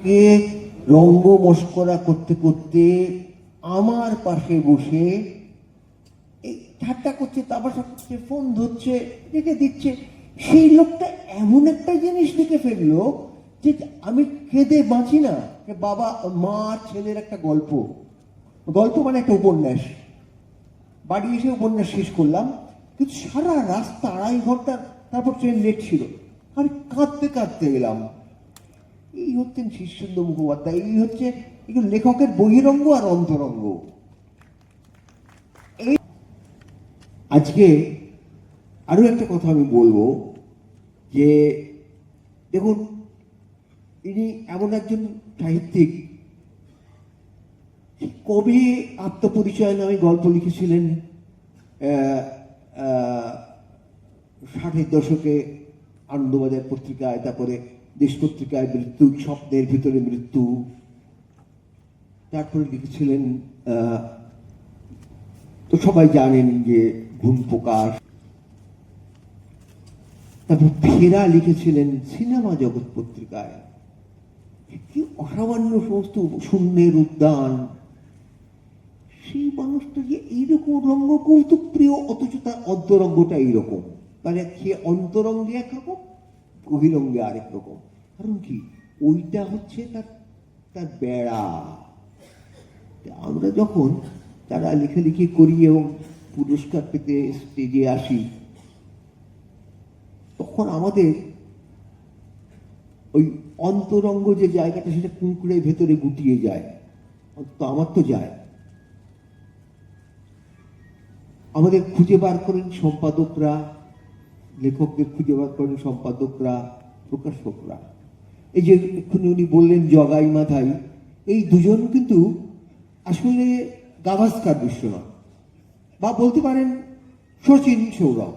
কে রঙ্গ মস্করা করতে করতে আমার পাশে বসে ঠাট্টা করছে, তারপর করছে, ফোন ধরছে, রেখে দিচ্ছে। সেই লোকটা এমন একটা জিনিস লিখে ফেলল যে আমি কেঁদে বাঁচি না। যে বাবা, মা, ছেলের একটা গল্প। গল্প মানে একটা উপন্যাস। বাড়ি এসে উপন্যাস শেষ করলাম, কিন্তু সারা রাস্তা আড়াই ঘণ্টা তারপর ট্রেন লেট ছিল। আমি কাঁদতে কাঁদতে গেলাম এই হচ্ছেন শীর্ষেন্দু মুখোপাধ্যায়, এই হচ্ছে একটু লেখকের বহিরঙ্গ আর অন্তরঙ্গ। এই আজকে আরও একটা কথা আমি বলব যে, দেখুন, ইনি এমন একজন সাহিত্যিক, কবি আত্মপরিচয় নামে গল্প লিখেছিলেন ষাটের দশকে আনন্দবাজার পত্রিকায়, তারপরে দেশ পত্রিকায় মৃত্যু, স্বপ্নের ভিতরে মৃত্যু। তারপরে লিখেছিলেন তো সবাই জানেন যে ঘুম প্রকাশ তারপর ফেরা লিখেছিলেন সিনেমা জগৎ পত্রিকায়। কি অসামান্য সমস্ত শূন্যের উদ্যান। সেই মানুষটা যে এইরকম রঙ্গ কৌতুক প্রিয় অথচ তার অন্তরঙ্গটা এইরকম। মানে সে অন্তরঙ্গে একরকম বহিরঙ্গে আরেক রকম, কারণ কি? ওইটা হচ্ছে তার তার বেড়া। আমরা যখন তারা লেখালেখি করি এবং পুরস্কার পেতে স্টেজে আসি, তখন আমাদের ওই অন্তরঙ্গ যে জায়গাটা, সেটা কুঁকড়ে ভেতরে গুটিয়ে যায়। তো আমার তো যায়। আমাদের খুঁজে বার করেন সম্পাদকরা লেখকদের খুঁজে বার করেন সম্পাদকরা, প্রকাশকরা। এই যে এক্ষুনি উনি বললেন জগাই মাথাই, এই দুজন কিন্তু আসলে গাভাস্কার বিশ্বনাথ বা বলতে পারেন শচীন সৌরভ।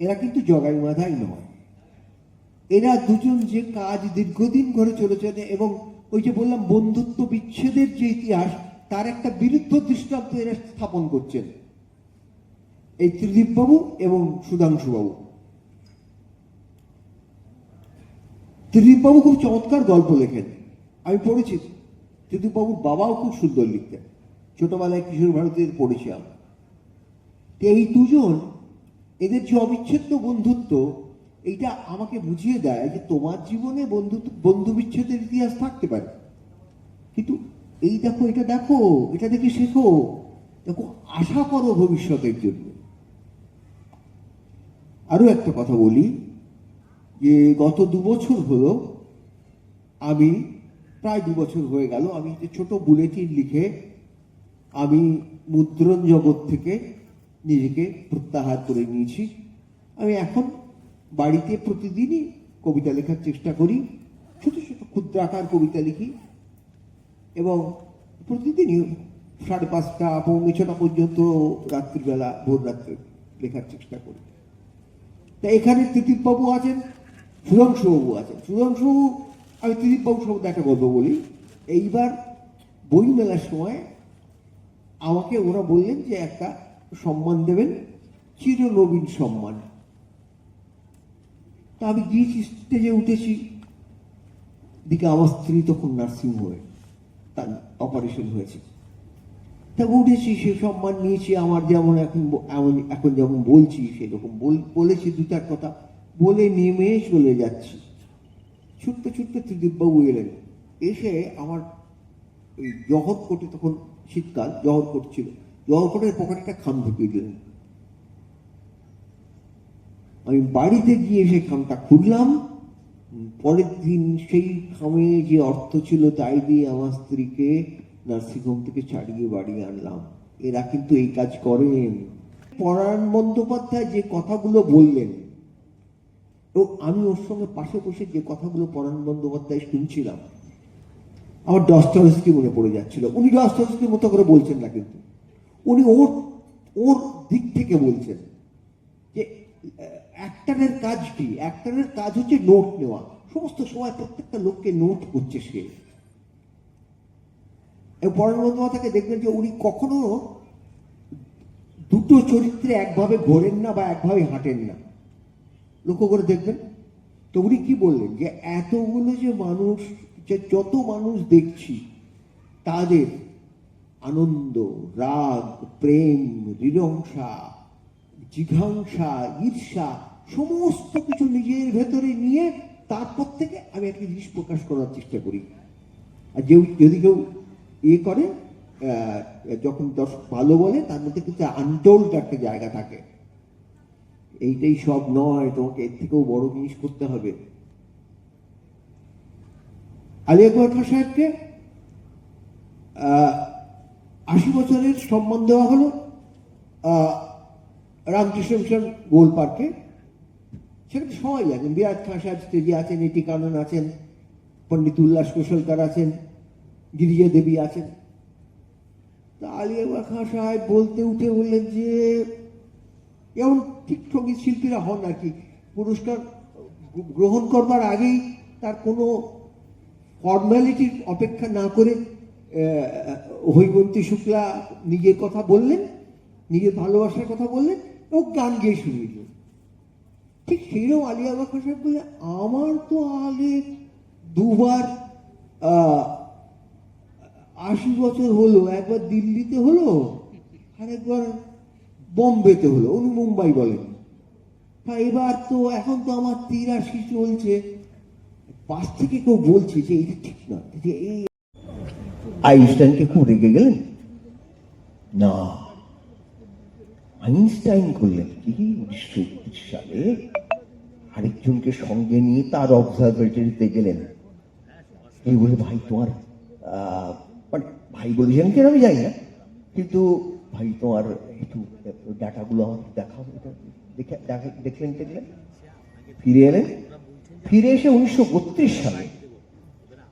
এরা কিন্তু জগাই মাথাই নয়। এরা দুজন যে কাজ দীর্ঘদিন ধরে চলেছেন এবং ওই যে বললাম বন্ধুত্ব বিচ্ছেদের যে ইতিহাস, তার একটা বিরুদ্ধ দৃষ্টান্ত এরা স্থাপন করছেন। এই ত্রিদীপ বাবু এবং সুধাংশু বাবু ত্রিদীপ বাবু খুব চমৎকার গল্প লেখেন। আমি পড়েছি। ত্রিদীপ বাবুর বাবাও খুব সুন্দর লিখতেন। ছোটবেলায় কিশোর ভারতীদের পড়েছি আমরা তো এই দুজন, এদের যে অবিচ্ছেদ্য বন্ধুত্ব, এইটা আমাকে বুঝিয়ে দেয় যে তোমার জীবনে বন্ধুত্ব বন্ধু বিচ্ছেদের ইতিহাস থাকতে পারে। কিন্তু এই দেখো, এটা দেখো, এটা দেখে শেখো। দেখো, আশা করো ভবিষ্যতের জন্য। আরও একটা কথা বলি, যে গত দু বছর হলো আমি, প্রায় দু বছর হয়ে গেল, আমি যে ছোট বুলেটিন লিখে আমি মুদ্রণ জগৎ থেকে নিজেকে প্রত্যাহার করে নিয়েছি। আমি এখন বাড়িতে প্রতিদিনই কবিতা লেখার চেষ্টা করি, ছোট ছোট ক্ষুদ্রাকার কবিতা লিখি এবং প্রতিদিনই সাড়ে পাঁচটা পৌনে ছটা পর্যন্ত রাত্রিবেলা ভোর রাত্রে লেখার চেষ্টা করি। তা এখানে ত্রিদীপবাবু আছেন, সুধাংশুবাবু আছেন। সুধাংশুবাবু, আমি ত্রিদীপবাবুর সঙ্গে একটা গল্প বলি। এইবার বই মেলার সময় আমাকে ওরা বললেন যে একটা সম্মান দেবেন চিরনবীন সম্মান। তা আমি গিয়েছি, স্টেজে উঠেছি। দিকে আমার স্ত্রী তখন নার্সিং হোমে তার অপারেশন হয়েছে। তা উঠেছি, সে সম্মান নিয়েছি, আমার যেমন এখন এখন যেমন বলছি, সেরকম বল- বলেছি দু চার কথা, বলে নেমে চলে যাচ্ছি। ছুটতে ছুটতে ত্রিদীপবাবু এলেন। এসে আমার ওই জহর তখন শীতকাল জহর কোট ছিল। জহর কোটের পকেটে একটা খাম ঢুকিয়ে দিলেন। আমি বাড়িতে গিয়ে সেই খামটা খুললাম পরের দিন সেই খামে যে অর্থ ছিল তাই দিয়ে আমার স্ত্রীকে নার্সিংহোম থেকে ছাড়িয়ে বাড়ি আনলাম। এরা কিন্তু এই কাজ করেন পরায়ণ বন্দ্যোপাধ্যায় যে কথাগুলো বললেন, এবং আমি ওর সঙ্গে পাশে বসে যে কথাগুলো পরায়ণ বন্দ্যোপাধ্যায় শুনছিলাম, আমার ডস্টলস্কি মনে পড়ে যাচ্ছিল। উনি ডস্টলস্কির মতো করে বলছেন না কিন্তু। উনি ওর ওর দিক থেকে বলছেন যে অ্যাক্টারের কাজ কি? অ্যাক্টারের কাজ হচ্ছে নোট নেওয়া। সমস্ত সময় প্রত্যেকটা লোককে নোট করছে সে। পরের বন্দ্যোপাধ্যায়কে দেখবেন যে উনি কখনো দুটো চরিত্রে একভাবে ঘোরেন না বা একভাবে হাঁটেন না। লক্ষ্য করে দেখবেন। তো উনি কি বললেন? যে এতগুলো যে মানুষ, যে যত মানুষ দেখছি, তাদের আনন্দ, রাগ, প্রেম হৃদংসা জিঘাংসা ঈর্ষা, সমস্ত কিছু নিজের ভেতরে নিয়ে তারপর থেকে আমি একটা জিনিস প্রকাশ করার চেষ্টা করি। আর যে যদি কেউ ইয়ে করে যখন দর্শক ভালো বলে, তার মধ্যে কিন্তু আনটোল্ড একটা জায়গা থাকে। এইটাই সব নয়, তোমাকে এর থেকেও বড় জিনিস করতে হবে। আলী আকবর খান সাহেবকে আশি বছরের সম্মান দেওয়া হলো রামকৃষ্ণ মিশন গোল পার্কে। সেখানে সবাই আছেন বিরাট খান সাহেব স্টেজে আছেন এটি কানন আছেন, পণ্ডিত উল্লাস কুশলকার আছেন গিরিজা দেবী আছেন। তা আলিয়া খান সাহেব বলতে উঠে বললেন যে যেমন ঠিক সংগীত শিল্পীরা হন আর কি পুরস্কার গ্রহণ করবার আগেই তার কোনো ফর্মালিটির অপেক্ষা না করে আহ, হৈমন্তী শুক্লা নিজের কথা বললেন নিজের ভালোবাসার কথা বললেন ও গান গেয়ে শুনিয়ে দিলেন ঠিক সেইরকম আলিয়া বাখা সাহেব বললেন আমার তো আগে দুবার আশি বছর হলো, একবার দিল্লিতে হলো আর একবার বোম্বেতে হলো, উনি মুম্বাই বলেন। তা এবার তো এখন তো আমার তিরাশি চলছে। পাশ থেকে কেউ বলছে যে এটা ঠিক না যে এই আইনস্টাইনকে খুব রেগে গেলেন? না। আইনস্টাইন করলেন কি? উনিশশো একত্রিশ সালে আরেকজনকে সঙ্গে নিয়ে তার অবজারভেটরিতে গেলেন। এই বলে, ভাই, তোমার মানে ভাই বলেছেন আমি জানি না। কিন্তু ভাই তোমার একটু ডাটাগুলো আমাকে দেখাও। এটা দেখে দেখলেন দেখলেন ফিরে এলেন। ফিরে এসে উনিশশো বত্রিশ সালে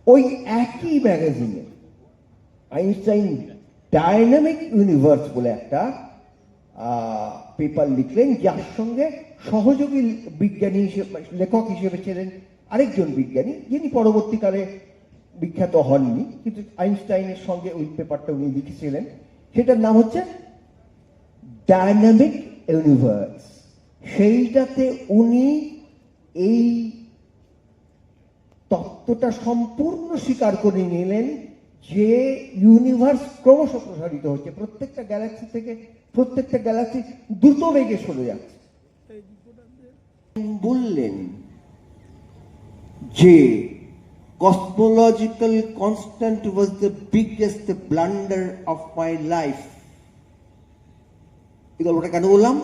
ওই একই ম্যাগাজিনে আইনস্টাইন ডায়নামিক ইউনিভার্স বলে একটা পেপার লিখলেন, যার সঙ্গে সহযোগী বিজ্ঞানী হিসেবে, লেখক হিসেবে ছিলেন আরেকজন বিজ্ঞানী, যিনি পরবর্তীকালে বিখ্যাত হননি কিন্তু আইনস্টাইনের সঙ্গে ওই পেপারটা উনি লিখেছিলেন। সেটার নাম হচ্ছে ডায়নামিক ইউনিভার্স সেইটাতে উনি এই তত্ত্বটা সম্পূর্ণ স্বীকার করে নিলেন যে ইউনিভার্স ক্রমশ প্রসারিত হচ্ছে। প্রত্যেকটা গ্যালাক্সি থেকে প্রত্যেকটা গ্যালাক্সি দ্রুত বেগে সরে যাচ্ছে। বললেন যে cosmological constant was the biggest blunder of my life. এই গল্পটা কেন বললাম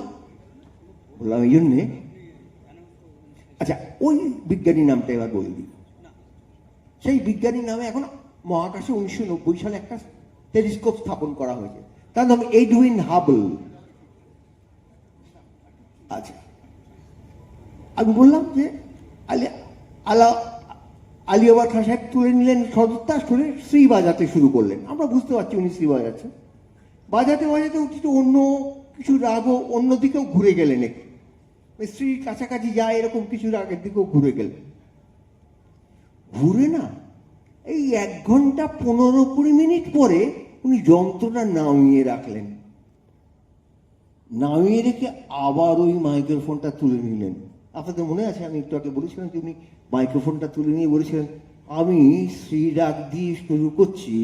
বললাম এই জন্যে আচ্ছা ওই বিজ্ঞানী নামটা এবার বলে দিই সেই বিজ্ঞানী নামে এখন মহাকাশে উনিশশো নব্বই সালে একটা টেলিস্কোপ স্থাপন করা হয়েছে তার নাম এডউইন হাবল আচ্ছা আমি বললাম যে আলি আলা আলিয়াবার খান সাহেব তুলে নিলেন সদত্তা করে শ্রী বাজাতে শুরু করলেন। আমরা বুঝতে পারছি উনি শ্রী বাজাচ্ছেন। বাজাতে বাজাতে উঠি তো অন্য কিছু রাগও অন্যদিকেও ঘুরে গেলেন একটু স্ত্রীর কাছাকাছি যায়, এরকম কিছু রাগের দিকেও ঘুরে গেলেন। ঘুরে না, এই এক ঘণ্টা পনেরো কুড়ি মিনিট পরে উনি যন্ত্রটা নামিয়ে রাখলেন। নামিয়ে রেখে আবার ওই মাইক্রোফোনটা তুলে নিলেন। আপনাদের মনে আছে? আমি একটু আগে বলেছিলাম যে, উনি মাইক্রোফোনটা তুলে নিয়ে বলেছিলেন, আমি শ্রী ডাক দিয়ে শুরু করছি।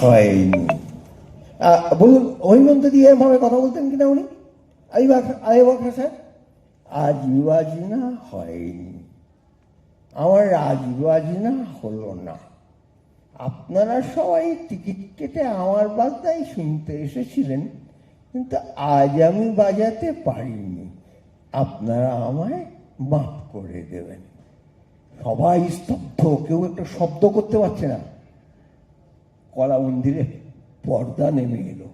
হয়নি। বলুন হৈমন্ত দিয়ে ভাবে কথা বলতেন কিনা উনি? আইবাক স্যার আজ না হয়নি। আমার রাজবাজনা হলো না। আপনারা সবাই টিকিট কেটে আমার বাজনাই শুনতে এসেছিলেন। কিন্তু আজ আমি বাজাতে পারিনি। আপনারা আমায় মাফ করে দেবেন। সবাই স্তব্ধ, কেউ একটা শব্দ করতে পারছে না। কলা মন্দিরে পর্দা নেমে এলো।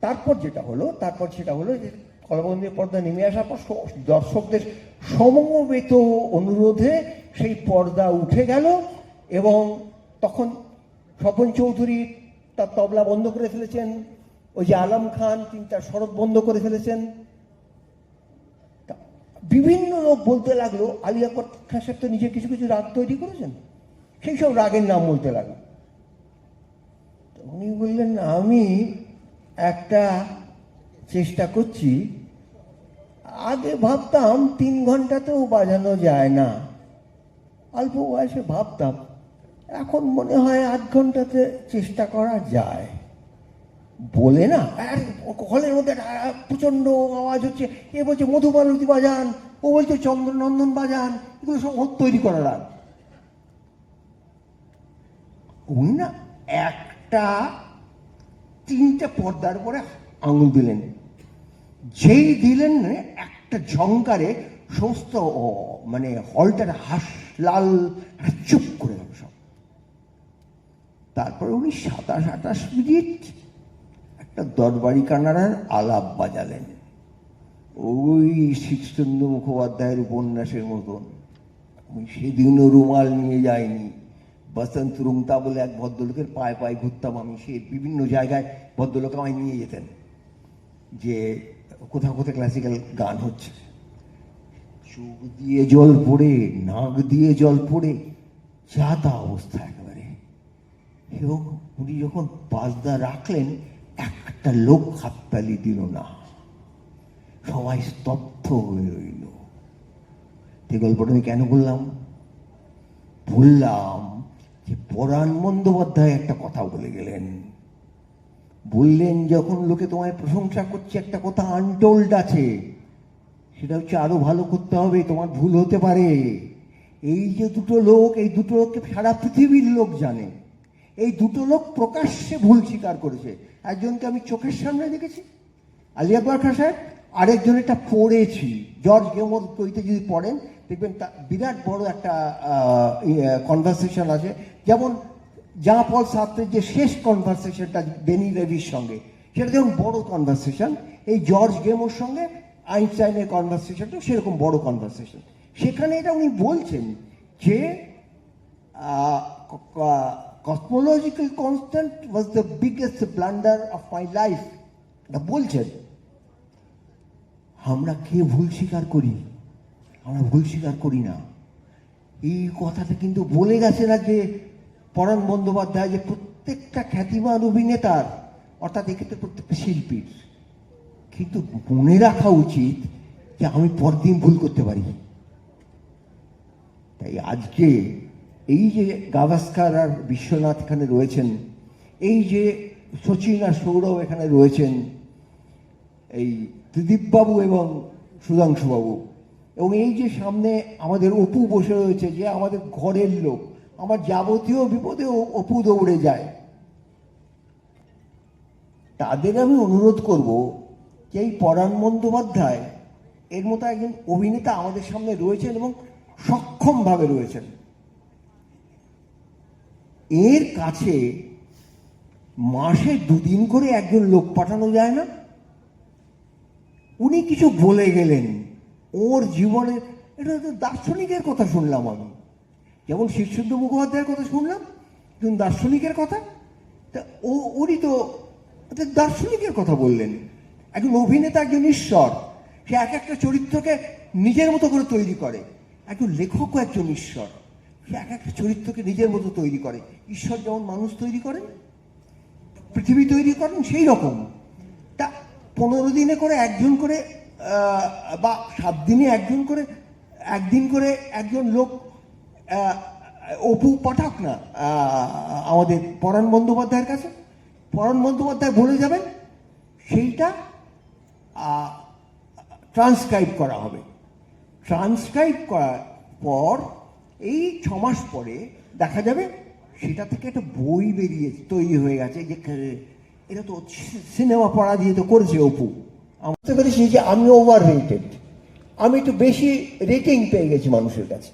তারপর যেটা হলো, তারপর সেটা হলো যে কলা মন্দিরে পর্দা নেমে আসার পর দর্শকদের সমবেত অনুরোধে সেই পর্দা উঠে গেল এবং তখন স্বপন চৌধুরী তার তবলা বন্ধ করে ফেলেছেন। ওই যে আলম খান তিনি তার শরৎ বন্ধ করে ফেলেছেন। বিভিন্ন লোক বলতে লাগল, আলিয়া খান সাহেব তো নিজে কিছু কিছু রাগ তৈরি করেছেন। সেই সব রাগের নাম বলতে লাগল। উনি বললেন, আমি একটা চেষ্টা করছি। আগে ভাবতাম তিন ঘন্টাতেও বাজানো যায় না। অল্প বয়সে ভাবতাম। এখন মনে হয় আধ ঘন্টাতে চেষ্টা করা যায়। বলে না? হলের মধ্যে একটা প্রচণ্ড আওয়াজ হচ্ছে। এ বলছে, মধুমালতী বাজান, ও বলছে, চন্দ্রনন্দন বাজান, এগুলো সব ওর তৈরি করার আগ। উনি না একটা তিনটে পর্দার উপরে আঙুল দিলেন। যেই দিলেন একটা ঝঙ্কারে সমস্ত মানে হলটার হাস লাল চুপ করে গেল সব। তারপরে উনি সাতাশ আঠাশ মিনিট দরবারি কানাড়ার আলাপ বাজালেন। ওই শীর্ষচন্দ্র মুখোপাধ্যায়ের উপন্যাসের মতন। সেদিনও রুমাল নিয়ে যাইনি। বসন্ত রুমতা বলে এক ভদ্রলোকের পায়ে পায়ে ঘুরতাম আমি। সে বিভিন্ন জায়গায় ভদ্রলোক আমায় নিয়ে যেতেন। যে কোথাও কোথাও ক্লাসিক্যাল গান হচ্ছে। চোখ দিয়ে জল পড়ে, নাক দিয়ে জল পড়ে, যা তা অবস্থা একেবারে। এবং উনি যখন বাজদা রাখলেন একটা লোক হাততালি দিল না। সবাই স্তব্ধ হয়ে রইল। এই গল্পটা আমি কেন বললাম? বললাম যে পরাণ বন্দ্যোপাধ্যায় একটা কথা বলে গেলেন। বললেন, যখন লোকে তোমায় প্রশংসা করছে, একটা কথা আনটোল্ড আছে। সেটা হচ্ছে আরও ভালো করতে হবে, তোমার ভুল হতে পারে। এই যে দুটো লোক, এই দুটো লোককে সারা পৃথিবীর লোক জানে। এই দুটো লোক প্রকাশ্যে ভুল স্বীকার করেছে। একজনকে আমি চোখের সামনে দেখেছি। আলিয়া বারখা সাহেব আরেকজন এটা পড়েছি। জর্জ গেমর বইতে যদি পড়েন, দেখবেন তা বিরাট বড় একটা কনভারসেশন আছে। যেমন জা পল সাত্রের যে শেষ কনভারসেশনটা বেনি লেভির সঙ্গে, সেটা যেমন বড় কনভারসেশন এই জর্জ গেমোর সঙ্গে আইনস্টাইনের কনভারসেশনটা সেরকম বড় কনভারসেশন সেখানে এটা উনি বলছেন যে cosmological constant was the biggest blunder of my life এটা বলছেন, আমরা কে ভুল স্বীকার করি? আমরা ভুল স্বীকার করি না। এই কথাটা কিন্তু বলে গেছে না যে পরাণ বন্দ্যোপাধ্যায়, যে প্রত্যেকটা খ্যাতিমান অভিনেতার, অর্থাৎ এক্ষেত্রে প্রত্যেকটা শিল্পীর। কিন্তু মনে রাখা উচিত যে আমি পরদিন ভুল করতে পারি। তাই আজকে এই যে গাভাস্কার আর বিশ্বনাথ এখানে রয়েছেন, এই যে সচিন আর সৌরভ এখানে রয়েছেন, এই ত্রিদীপবাবু এবং সুধাংশুবাবু, এবং এই যে সামনে আমাদের অপু বসে রয়েছে, যে আমাদের ঘরের লোক, আমার যাবতীয় বিপদে অপু দৌড়ে যায়। তাদের আমি অনুরোধ করব যে এই পরাণ বন্দ্যোপাধ্যায়, এর মতো একজন অভিনেতা আমাদের সামনে রয়েছেন এবং সক্ষমভাবে রয়েছেন। এর কাছে মাসে দুদিন করে একজন লোক পাঠানো যায় না? উনি কিছু বলে গেলেন। ওর জীবনের এটা তো দার্শনিকের কথা শুনলাম আমি। যেমন শীর্ষুদ্ধ মুখোপাধ্যায়ের কথা শুনলাম, একজন দার্শনিকের কথা। তা ও, উনি তো দার্শনিকের কথা বললেন। একজন অভিনেতা, একজন ঈশ্বর। সে এক একটা চরিত্রকে নিজের মতো করে তৈরি করে। একজন লেখকও একজন ঈশ্বর। এক একটা চরিত্রকে নিজের মতো তৈরি করে। ঈশ্বর যেমন মানুষ তৈরি করেন পৃথিবী তৈরি করেন সেই রকম। তা পনেরো দিনে করে একজন করে বা সাত দিনে একজন করে, একদিন করে একজন লোক অপু পাঠাক না আমাদের পরাণ বন্দ্যোপাধ্যায়ের কাছে। পরাণ বন্দ্যোপাধ্যায় বলে যাবেন, সেইটা ট্রান্সক্রাইব করা হবে। ট্রান্সক্রাইব করার পর এই ছ মাস পরে দেখা যাবে সেটা থেকে একটা বই বেরিয়ে তৈরি হয়ে গেছে যে এটা তো সিনেমা পড়া দিয়ে তো করেছে অপু। আমি পেরেছি যে আমি ওভার রেটেড আমি একটু বেশি রেটিং পেয়ে গেছি মানুষের কাছে।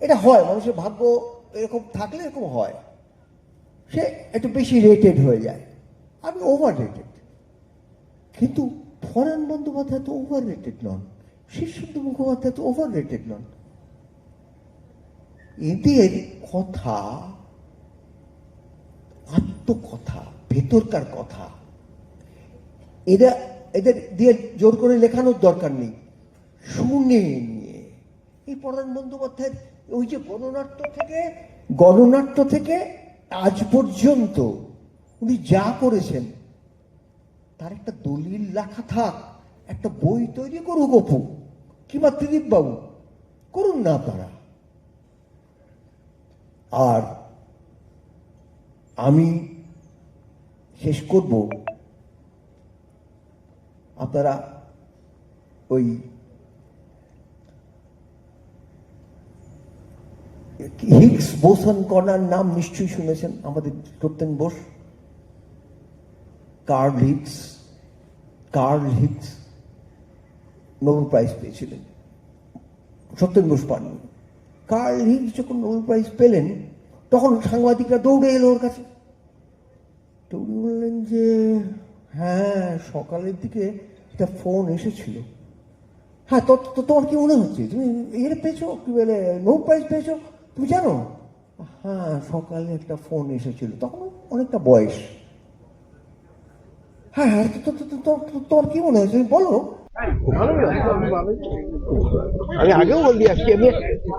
এটা হয়, মানুষের ভাগ্য এরকম থাকলে এরকম হয়। সে একটু বেশি রেটেড হয়ে যায়। আমি ওভার রেটেড কিন্তু ফরেন বন্দ্যোপাধ্যায় তো ওভার রেটেড নন। শীর্ষেন্দু মুখোপাধ্যায় তো ওভার রেটেড নন। এদের কথা, আত্মকথা, ভেতরকার কথা, এরা এদের দিয়ে জোর করে লেখানোর দরকার নেই। শুনে নিয়ে। এই পরাণ বন্দ্যোপাধ্যায়ের ওই যে গণনাট্য থেকে গণনাট্য থেকে আজ পর্যন্ত উনি যা করেছেন, তার একটা দলিল লেখা থাক, একটা বই তৈরি করুক অপু, কিংবা ত্রিদীপ বাবু করুন না আপনারা। আর আমি শেষ করব। আপনারা ওই হিগস বোসন কর্নার নাম নিশ্চয়ই শুনেছেন আমাদের Satyen Bose. Carl Higgs Carl Higgs Nobel prize পেয়েছিলেন। সত্যেন বোস পাননি। কার্ল হিগস যখন নোবেল প্রাইজ পেলেন, তখন সাংবাদিকরা দৌড়ে এলো ওর কাছে। উনি বললেন যে হ্যাঁ সকালের দিকে একটা ফোন এসেছিল। হ্যাঁ তো তোমার কি মনে হচ্ছে? তুমি এর পেয়েছ? কি বলে, নোবেল প্রাইজ পেয়েছ? তুমি জানো? হ্যাঁ সকালে একটা ফোন এসেছিল। তখন অনেকটা বয়স। হ্যাঁ হ্যাঁ তো- তো- তো- তো- তো- তোমার কি মনে তুমি বলো। আমি আগেও বলি আসছি আমি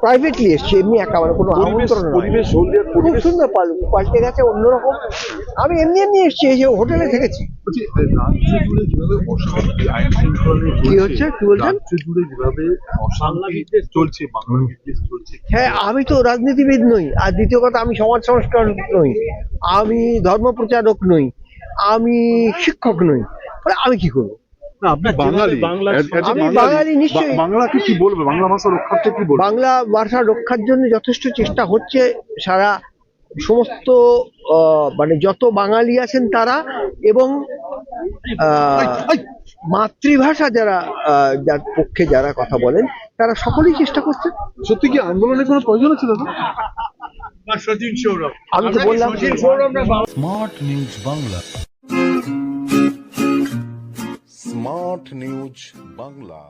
প্রাইভেটলি এসছি এমনি একা মানে কোনো আমন্ত্রণ। পরিবেশ খুব সুন্দর পাল- পাল্টে গেছে অন্যরকম আমি এমনি এমনি এসছি এই যে হোটেলে থেকেছি কি হচ্ছে? কি বলছেন? হ্যাঁ আমি তো রাজনীতিবিদ নই আর দ্বিতীয় কথা আমি সমাজ সংস্কারক নই আমি ধর্ম প্রচারক নই আমি শিক্ষক নই তাহলে আমি কি করব বাঙালি। আমি বাঙালি নিশ্চয়ই। বাংলাকে কি বলবে? বাংলা ভাষা রক্ষার্থে কি বলবে? বাংলা ভাষা রক্ষার জন্য যথেষ্ট চেষ্টা হচ্ছে সারা সমস্ত আহ, মানে যত বাঙালি আছেন তারা এবং মাতৃভাষা যারা যার পক্ষে যারা কথা বলেন তারা সকলেই চেষ্টা করছে সত্যি কি আন্দোলনের কোনো প্রয়োজন ছিল তো আমি তো বললাম smart news Bangla. Smart news Bangla.